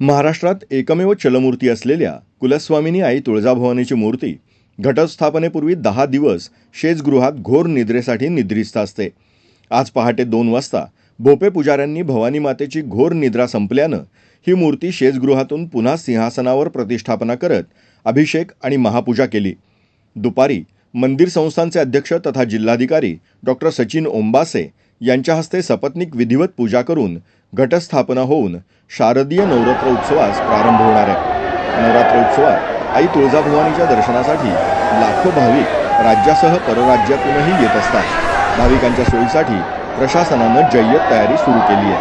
महाराष्ट्रात एकमेव चलमूर्ती असलेल्या कुलस्वामिनी आई तुळजाभवानीची मूर्ती घटस्थापनेपूर्वी दहा दिवस शेजगृहात घोर निद्रेसाठी निद्रिस्त असते. आज पहाटे दोन वाजता भोपे पुजाऱ्यांनी भवानी मातेची घोर निद्रा संपल्यानं ही मूर्ती शेजगृहातून पुन्हा सिंहासनावर प्रतिष्ठापना करत अभिषेक आणि महापूजा केली. दुपारी मंदिर संस्थांचे अध्यक्ष तथा जिल्हाधिकारी डॉक्टर सचिन ओंबासे यांच्या हस्ते सपत्नीक विधिवत पूजा करून घटस्थापना होऊन शारदीय नवरात्र उत्सवास प्रारंभ होणार आहे. नवरात्र उत्सवात आई तुळजाभवानीच्या दर्शनासाठी लाखो भाविक राज्यासह परराज्यातूनही येत असतात. भाविकांच्या सोयीसाठी प्रशासनानं जय्यत तयारी सुरू केली आहे.